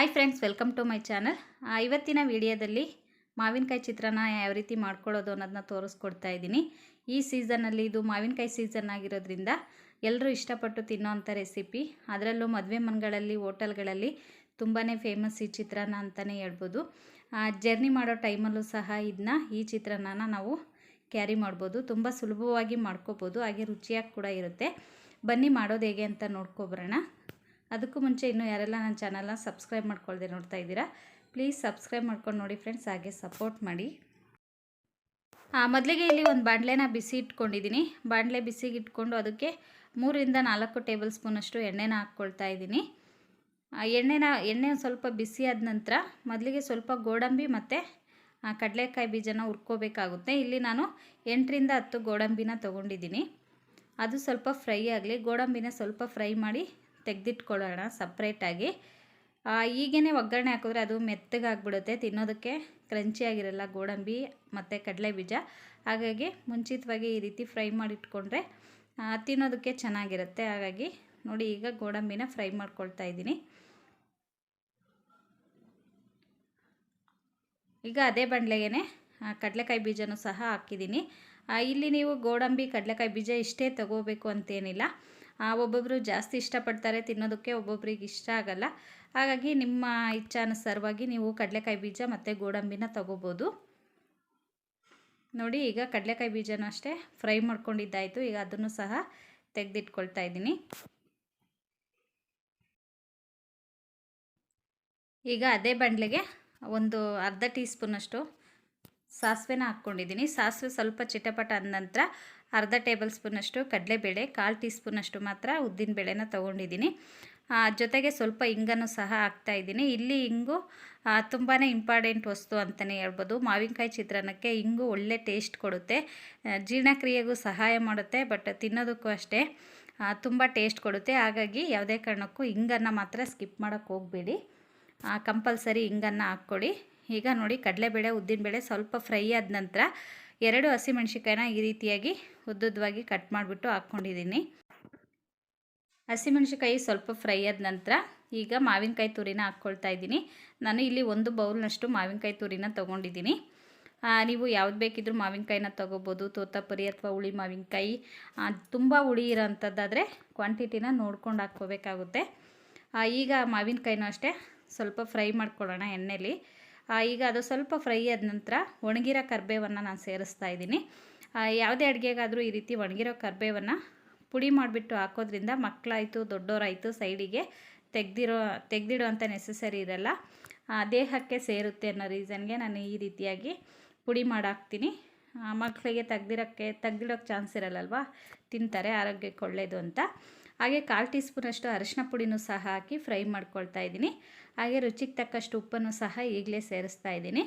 Hi friends welcome to my channel ಇವತ್ತಿನ ವಿಡಿಯೋದಲ್ಲಿ ಮಾವಿನಕಾಯಿ ಚಿತ್ರಾನ್ನ ಯಾವ ರೀತಿ ಮಾಡ್ಕೊಳ್ಳೋದು ಅನ್ನೋದನ್ನ ತೋರಿಸ್ಕೊಡ್ತಾ ಇದ್ದೀನಿ. ಈ ಸೀಸನ್ನಲ್ಲಿ ಇದು ಮಾವಿನಕಾಯಿ ಸೀಸನ್ ಆಗಿರೋದ್ರಿಂದ ಎಲ್ಲರೂ ಇಷ್ಟಪಟ್ಟು ತಿನ್ನೋವಂಥ ರೆಸಿಪಿ ಅದರಲ್ಲೂ ಮದುವೆ ಮನೆಗಳಲ್ಲಿ, ಹೋಟೆಲ್ಗಳಲ್ಲಿ ತುಂಬಾ ಫೇಮಸ್ ಈ ಚಿತ್ರಾನ್ನ ಅಂತಲೇ ಹೇಳ್ಬೋದು. ಜರ್ನಿ ಮಾಡೋ ಟೈಮಲ್ಲೂ ಸಹ ಇದನ್ನ ಈ ಚಿತ್ರಾನ್ನನ ನಾವು ಕ್ಯಾರಿ ಮಾಡ್ಬೋದು. ತುಂಬ ಸುಲಭವಾಗಿ ಮಾಡ್ಕೋಬೋದು. ಹಾಗೆ ರುಚಿಯಾಗಿ ಕೂಡ ಇರುತ್ತೆ. ಬನ್ನಿ ಮಾಡೋದು ಹೇಗೆ ಅಂತ ನೋಡ್ಕೊಬರೋಣ. ಅದಕ್ಕೂ ಮುಂಚೆ ಇನ್ನೂ ಯಾರೆಲ್ಲ ನನ್ನ ಚಾನಲ್ನ ಸಬ್ಸ್ಕ್ರೈಬ್ ಮಾಡ್ಕೊಳ್ದೆ ನೋಡ್ತಾ ಇದ್ದೀರಾ ಪ್ಲೀಸ್ ಸಬ್ಸ್ಕ್ರೈಬ್ ಮಾಡ್ಕೊಂಡು ನೋಡಿ ಫ್ರೆಂಡ್ಸ್ ಹಾಗೆ ಸಪೋರ್ಟ್ ಮಾಡಿ. ಮೊದಲಿಗೆ ಇಲ್ಲಿ ಒಂದು ಬಾಣಲೆನ ಬಿಸಿ ಇಟ್ಕೊಂಡಿದ್ದೀನಿ. ಬಾಣಲೆ ಬಿಸಿಗೆ ಇಟ್ಕೊಂಡು ಅದಕ್ಕೆ ಮೂರಿಂದ ನಾಲ್ಕು ಟೇಬಲ್ ಸ್ಪೂನಷ್ಟು ಎಣ್ಣೆನ ಹಾಕ್ಕೊಳ್ತಾ ಇದ್ದೀನಿ. ಎಣ್ಣೆನ, ಎಣ್ಣೆ ಸ್ವಲ್ಪ ಬಿಸಿ ಆದ ನಂತರ ಮೊದಲಿಗೆ ಸ್ವಲ್ಪ ಗೋಡಂಬಿ ಮತ್ತು ಕಡಲೆಕಾಯಿ ಬೀಜನ ಹುರ್ಕೋಬೇಕಾಗುತ್ತೆ. ಇಲ್ಲಿ ನಾನು ಎಂಟರಿಂದ ಹತ್ತು ಗೋಡಂಬಿನ ತೊಗೊಂಡಿದ್ದೀನಿ. ಅದು ಸ್ವಲ್ಪ ಫ್ರೈ ಆಗಲಿ, ಗೋಡಂಬಿನ ಸ್ವಲ್ಪ ಫ್ರೈ ಮಾಡಿ ತೆಗೆದಿಟ್ಕೊಳ್ಳೋಣ ಸಪ್ರೇಟಾಗಿ. ಈಗೇ ಒಗ್ಗರಣೆ ಹಾಕಿದ್ರೆ ಅದು ಮೆತ್ತಗಾಗ್ಬಿಡುತ್ತೆ. ತಿನ್ನೋದಕ್ಕೆ ಕ್ರಂಚಿಯಾಗಿರಲ್ಲ ಗೋಡಂಬಿ ಮತ್ತು ಕಡಲೆ ಬೀಜ ಹಾಗಾಗಿ ಮುಂಚಿತವಾಗಿ ಈ ರೀತಿ ಫ್ರೈ ಮಾಡಿಟ್ಕೊಂಡ್ರೆ ತಿನ್ನೋದಕ್ಕೆ ಚೆನ್ನಾಗಿರುತ್ತೆ. ಹಾಗಾಗಿ ನೋಡಿ ಈಗ ಗೋಡಂಬಿನ ಫ್ರೈ ಮಾಡ್ಕೊಳ್ತಾ ಇದ್ದೀನಿ. ಈಗ ಅದೇ ಬಂಡ್ಲೆಗೆ ಕಡಲೆಕಾಯಿ ಬೀಜನೂ ಸಹ ಹಾಕಿದ್ದೀನಿ. ಇಲ್ಲಿ ನೀವು ಗೋಡಂಬಿ, ಕಡಲೆಕಾಯಿ ಬೀಜ ಇಷ್ಟೇ ತಗೋಬೇಕು ಅಂತೇನಿಲ್ಲ. ಒಬ್ಬೊಬ್ಬರು ಜಾಸ್ತಿ ಇಷ್ಟಪಡ್ತಾರೆ, ತಿನ್ನೋದಕ್ಕೆ ಒಬ್ಬೊಬ್ರಿಗೆ ಇಷ್ಟ ಆಗಲ್ಲ. ಹಾಗಾಗಿ ನಿಮ್ಮ ಇಚ್ಛಾನುಸಾರವಾಗಿ ನೀವು ಕಡಲೆಕಾಯಿ ಬೀಜ ಮತ್ತು ಗೋಡಂಬಿನ ತಗೋಬೋದು. ನೋಡಿ, ಈಗ ಕಡಲೆಕಾಯಿ ಬೀಜನೂ ಅಷ್ಟೇ ಫ್ರೈ ಮಾಡ್ಕೊಂಡಿದ್ದಾಯಿತು. ಈಗ ಅದನ್ನು ಸಹ ತೆಗೆದಿಟ್ಕೊಳ್ತಾ ಇದ್ದೀನಿ. ಈಗ ಅದೇ ಬಂಡ್ಲೆಗೆ ಒಂದು ಅರ್ಧ ಟೀ ಸ್ಪೂನಷ್ಟು ಸಾಸಿವೆನ ಹಾಕ್ಕೊಂಡಿದ್ದೀನಿ. ಸಾಸಿವೆ ಸ್ವಲ್ಪ ಚಿಟಪಟ ಅಂದ ನಂತರ ಅರ್ಧ ಟೇಬಲ್ ಸ್ಪೂನಷ್ಟು ಕಡಲೆಬೇಳೆ, ಕಾಲು ಟೀ ಸ್ಪೂನಷ್ಟು ಮಾತ್ರ ಉದ್ದಿನ ಬೇಳೆನ ತೊಗೊಂಡಿದ್ದೀನಿ. ಜೊತೆಗೆ ಸ್ವಲ್ಪ ಹಿಂಗನ್ನು ಸಹ ಹಾಕ್ತಾಯಿದ್ದೀನಿ ಇಲ್ಲಿ ಹಿಂಗು ತುಂಬಾ ಇಂಪಾರ್ಟೆಂಟ್ ವಸ್ತು ಅಂತಲೇ ಹೇಳ್ಬೋದು. ಮಾವಿನಕಾಯಿ ಚಿತ್ರಾನ್ನಕ್ಕೆ ಹಿಂಗು ಒಳ್ಳೆ ಟೇಸ್ಟ್ ಕೊಡುತ್ತೆ. ಜೀರ್ಣಕ್ರಿಯೆಗೂ ಸಹಾಯ ಮಾಡುತ್ತೆ, ಬಟ್ ತಿನ್ನೋದಕ್ಕೂ ಅಷ್ಟೇ ತುಂಬ ಟೇಸ್ಟ್ ಕೊಡುತ್ತೆ. ಹಾಗಾಗಿ ಯಾವುದೇ ಕಾರಣಕ್ಕೂ ಹಿಂಗನ್ನು ಮಾತ್ರ ಸ್ಕಿಪ್ ಮಾಡೋಕ್ಕೆ ಹೋಗಬೇಡಿ. ಕಂಪಲ್ಸರಿ ಹಿಂಗನ್ನು ಹಾಕ್ಕೊಡಿ ಈಗ ನೋಡಿ, ಕಡಲೆಬೇಳೆ ಉದ್ದಿನಬೇಳೆ ಸ್ವಲ್ಪ ಫ್ರೈ ಆದ ನಂತರ ಎರಡು ಹಸಿಮೆಣ್ಸಿಕಾಯಿನ ಈ ರೀತಿಯಾಗಿ ಉದ್ದುದ್ದವಾಗಿ ಕಟ್ ಮಾಡಿಬಿಟ್ಟು ಹಾಕ್ಕೊಂಡಿದ್ದೀನಿ. ಹಸಿಮೆಣ್ಸಿಕಾಯಿ ಸ್ವಲ್ಪ ಫ್ರೈ ಆದ ನಂತರ ಈಗ ಮಾವಿನಕಾಯಿ ತುರಿನ ಹಾಕ್ಕೊಳ್ತಾ ಇದ್ದೀನಿ. ನಾನು ಇಲ್ಲಿ ಒಂದು ಬೌಲ್ನಷ್ಟು ಮಾವಿನಕಾಯಿ ತುರಿನ ತೊಗೊಂಡಿದ್ದೀನಿ. ನೀವು ಯಾವ್ದು ಬೇಕಿದ್ರು ಮಾವಿನಕಾಯಿನ ತೊಗೋಬೋದು. ತೋತಾಪುರಿ ಅಥವಾ ಹುಳಿ ಮಾವಿನಕಾಯಿ ತುಂಬ ಹುಳಿ ಇರೋಂಥದ್ದಾದರೆ ಕ್ವಾಂಟಿಟಿನ ನೋಡ್ಕೊಂಡು ಹಾಕ್ಕೋಬೇಕಾಗುತ್ತೆ. ಈಗ ಮಾವಿನಕಾಯಿನೂ ಅಷ್ಟೇ ಸ್ವಲ್ಪ ಫ್ರೈ ಮಾಡ್ಕೊಳ್ಳೋಣ ಎಣ್ಣೆಲಿ. ಈಗ ಅದು ಸ್ವಲ್ಪ ಫ್ರೈ ಆದ ನಂತರ ಒಣಗಿರೋ ಕರ್ಬೇವನ್ನು ನಾನು ಸೇರಿಸ್ತಾ ಇದ್ದೀನಿ. ಯಾವುದೇ ಅಡುಗೆಗಾದರೂ ಈ ರೀತಿ ಒಣಗಿರೋ ಕರ್ಬೇವನ್ನು ಪುಡಿ ಮಾಡಿಬಿಟ್ಟು ಹಾಕೋದ್ರಿಂದ ಮಕ್ಕಳಾಯಿತು ದೊಡ್ಡವರಾಯಿತು ಸೈಡಿಗೆ ತೆಗ್ದಿರೋ ತೆಗ್ದಿಡೋ ನೆಸಸರಿ ಇರಲ್ಲ. ದೇಹಕ್ಕೆ ಸೇರುತ್ತೆ ಅನ್ನೋ ರೀಸನ್ಗೆ ನಾನು ಈ ರೀತಿಯಾಗಿ ಪುಡಿ ಮಾಡಾಕ್ತೀನಿ. ಮಕ್ಕಳಿಗೆ ತೆಗ್ದಿರೋಕ್ಕೆ ತೆಗ್ದಿಡೋಕ್ಕೆ ಚಾನ್ಸ್ ಇರಲ್ಲಲ್ವ? ತಿಂತಾರೆ, ಆರೋಗ್ಯಕ್ಕೆ ಒಳ್ಳೆಯದು ಅಂತ. ಹಾಗೆ ಕಾಲು ಟೀ ಸ್ಪೂನಷ್ಟು ಅರಿಶಿನ ಪುಡಿನೂ ಸಹ ಹಾಕಿ ಫ್ರೈ ಮಾಡ್ಕೊಳ್ತಾ ಇದ್ದೀನಿ. ಹಾಗೆ ರುಚಿಗೆ ತಕ್ಕಷ್ಟು ಉಪ್ಪನ್ನು ಸಹ ಈಗಲೇ ಸೇರಿಸ್ತಾ ಇದ್ದೀನಿ.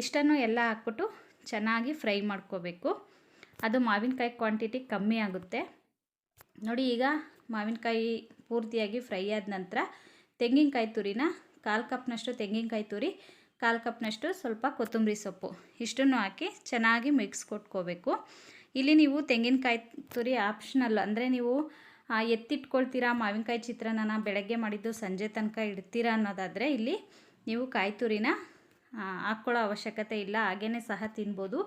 ಇಷ್ಟನ್ನು ಎಲ್ಲ ಹಾಕ್ಬಿಟ್ಟು ಚೆನ್ನಾಗಿ ಫ್ರೈ ಮಾಡ್ಕೋಬೇಕು. ಅದು ಮಾವಿನಕಾಯಿ ಕ್ವಾಂಟಿಟಿ ಕಮ್ಮಿ ಆಗುತ್ತೆ. ನೋಡಿ ಈಗ ಮಾವಿನಕಾಯಿ ಪೂರ್ತಿಯಾಗಿ ಫ್ರೈ ಆದ ನಂತರ ತೆಂಗಿನಕಾಯಿ ತುರಿನ ಕಾಲು ಕಪ್ನಷ್ಟು ತೆಂಗಿನಕಾಯಿ ತುರಿ, ಕಾಲು ಕಪ್ನಷ್ಟು ಸ್ವಲ್ಪ ಕೊತ್ತಂಬರಿ ಸೊಪ್ಪು ಇಷ್ಟನ್ನು ಹಾಕಿ ಚೆನ್ನಾಗಿ ಮಿಕ್ಸ್ ಕೊಟ್ಕೋಬೇಕು. ಇಲ್ಲಿ ನೀವು ತೆಂಗಿನಕಾಯಿ ತುರಿ ಆಪ್ಷನಲ್ ಅಂದರೆ ನೀವು ಎತ್ತಿಟ್ಕೊಳ್ತೀರಾ? ಮಾವಿನಕಾಯಿ ಚಿತ್ರಾನ್ನ ಬೆಳಗ್ಗೆ ಮಾಡಿದ್ದು ಸಂಜೆ ತನಕ ಇಡ್ತೀರಾ ಅನ್ನೋದಾದರೆ ಇಲ್ಲಿ ನೀವು ಕಾಯಿ ತುರಿನ ಹಾಕ್ಕೊಳ್ಳೋ ಅವಶ್ಯಕತೆ ಇಲ್ಲ. ಹಾಗೇ ಸಹ ತಿನ್ಬೋದು.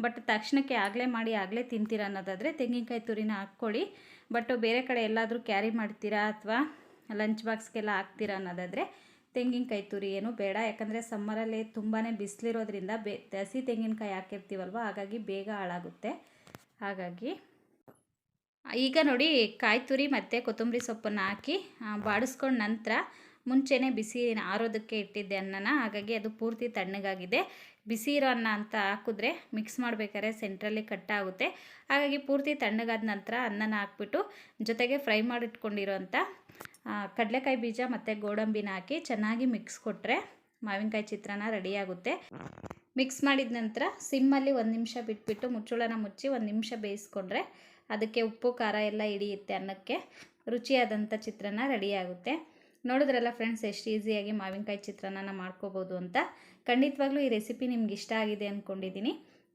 ಬಟ್ ತಕ್ಷಣಕ್ಕೆ ಆಗಲೇ ಮಾಡಿ ಆಗಲೇ ತಿಂತೀರ ಅನ್ನೋದಾದರೆ ತೆಂಗಿನಕಾಯಿ ತುರಿನ ಹಾಕ್ಕೊಳ್ಳಿ. ಬಟ್ ಬೇರೆ ಕಡೆ ಎಲ್ಲಾದರೂ ಕ್ಯಾರಿ ಮಾಡ್ತೀರಾ ಅಥವಾ ಲಂಚ್ ಬಾಕ್ಸ್ಗೆಲ್ಲ ಹಾಕ್ತೀರಾ ಅನ್ನೋದಾದರೆ ತೆಂಗಿನಕಾಯಿ ತುರಿ ಏನು ಬೇಡ. ಯಾಕಂದರೆ ಸಮ್ಮರಲ್ಲಿ ತುಂಬಾ ಬಿಸಿಲಿರೋದ್ರಿಂದ ಬೆ, ಹಸಿ ತೆಂಗಿನಕಾಯಿ ಹಾಕಿರ್ತೀವಲ್ವ? ಹಾಗಾಗಿ ಬೇಗ ಹಾಳಾಗುತ್ತೆ. ಹಾಗಾಗಿ ಈಗ ನೋಡಿ ಕಾಯಿ ತುರಿ ಮತ್ತು ಕೊತ್ತಂಬರಿ ಸೊಪ್ಪನ್ನು ಹಾಕಿ ಬಾಡಿಸ್ಕೊಂಡ ನಂತರ ಮುಂಚೆನೇ ಬಿಸಿ ಆರೋದಕ್ಕೆ ಇಟ್ಟಿದ್ದೆ ಅನ್ನನ. ಹಾಗಾಗಿ ಅದು ಪೂರ್ತಿ ತಣ್ಣಗಾಗಿದೆ. ಬಿಸಿ ಇರೋ ಅನ್ನ ಅಂತ ಹಾಕಿದ್ರೆ ಮಿಕ್ಸ್ ಮಾಡಬೇಕಾದ್ರೆ ಸೆಂಟ್ರಲ್ಲಿ ಕಟ್ಟಾಗುತ್ತೆ ಹಾಗಾಗಿ ಪೂರ್ತಿ ತಣ್ಣಗಾದ ನಂತರ ಅನ್ನನ ಹಾಕ್ಬಿಟ್ಟು ಜೊತೆಗೆ ಫ್ರೈ ಮಾಡಿಟ್ಕೊಂಡಿರೋಂಥ ಕಡಲೆಕಾಯಿ ಬೀಜ ಮತ್ತು ಗೋಡಂಬಿನ ಹಾಕಿ ಚೆನ್ನಾಗಿ ಮಿಕ್ಸ್ ಕೊಟ್ಟರೆ ಮಾವಿನಕಾಯಿ ಚಿತ್ರಾನ್ನ ರೆಡಿಯಾಗುತ್ತೆ ಮಿಕ್ಸ್ ಮಾಡಿದ ನಂತರ ಸಿಮ್ಮಲ್ಲಿ ಒಂದು ನಿಮಿಷ ಬಿಟ್ಬಿಟ್ಟು ಮುಚ್ಚುಳನ ಮುಚ್ಚಿ ಒಂದು ನಿಮಿಷ ಬೇಯಿಸ್ಕೊಂಡ್ರೆ ಅದಕ್ಕೆ ಉಪ್ಪು, ಖಾರ ಎಲ್ಲ ಹಿಡಿಯುತ್ತೆ ಅನ್ನಕ್ಕೆ ರುಚಿಯಾದಂಥ ಚಿತ್ರಾನ್ನ ರೆಡಿಯಾಗುತ್ತೆ. ನೋಡಿದ್ರಲ್ಲ ಫ್ರೆಂಡ್ಸ್, ಎಷ್ಟು ಈಸಿಯಾಗಿ ಮಾವಿನಕಾಯಿ ಚಿತ್ರಾನ್ನ ಮಾಡ್ಕೋಬೋದು ಅಂತ. ಖಂಡಿತವಾಗ್ಲೂ ಈ ರೆಸಿಪಿ ನಿಮ್ಗೆ ಇಷ್ಟ ಆಗಿದೆ ಅಂದ್ಕೊಂಡಿದ್ದೀನಿ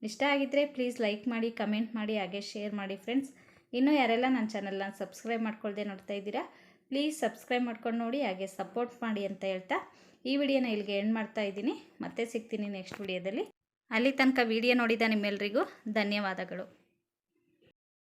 ಇಷ್ಟ ಆಗಿದ್ದರೆ ಪ್ಲೀಸ್ ಲೈಕ್ ಮಾಡಿ, ಕಮೆಂಟ್ ಮಾಡಿ, ಹಾಗೆ ಶೇರ್ ಮಾಡಿ ಫ್ರೆಂಡ್ಸ್. ಇನ್ನೂ ಯಾರೆಲ್ಲ ನನ್ನ ಚಾನಲ್ನ ಸಬ್ಸ್ಕ್ರೈಬ್ ಮಾಡ್ಕೊಳ್ದೆ ನೋಡ್ತಾ ಇದ್ದೀರಾ, ಪ್ಲೀಸ್ ಸಬ್ಸ್ಕ್ರೈಬ್ ಮಾಡ್ಕೊಂಡು ನೋಡಿ, ಹಾಗೆ ಸಪೋರ್ಟ್ ಮಾಡಿ ಅಂತ ಹೇಳ್ತಾ ಈ ವಿಡಿಯೋನ ಇಲ್ಲಿಗೆ ಎಂಡ್ ಮಾಡ್ತಾ ಇದ್ದೀನಿ. ಮತ್ತೆ ಸಿಗ್ತೀನಿ ನೆಕ್ಸ್ಟ್ ವಿಡಿಯೋದಲ್ಲಿ. ಅಲ್ಲಿ ತನಕ ವಿಡಿಯೋ ನೋಡಿದ ನಿಮ್ಮೆಲ್ಲರಿಗೂ ಧನ್ಯವಾದಗಳು.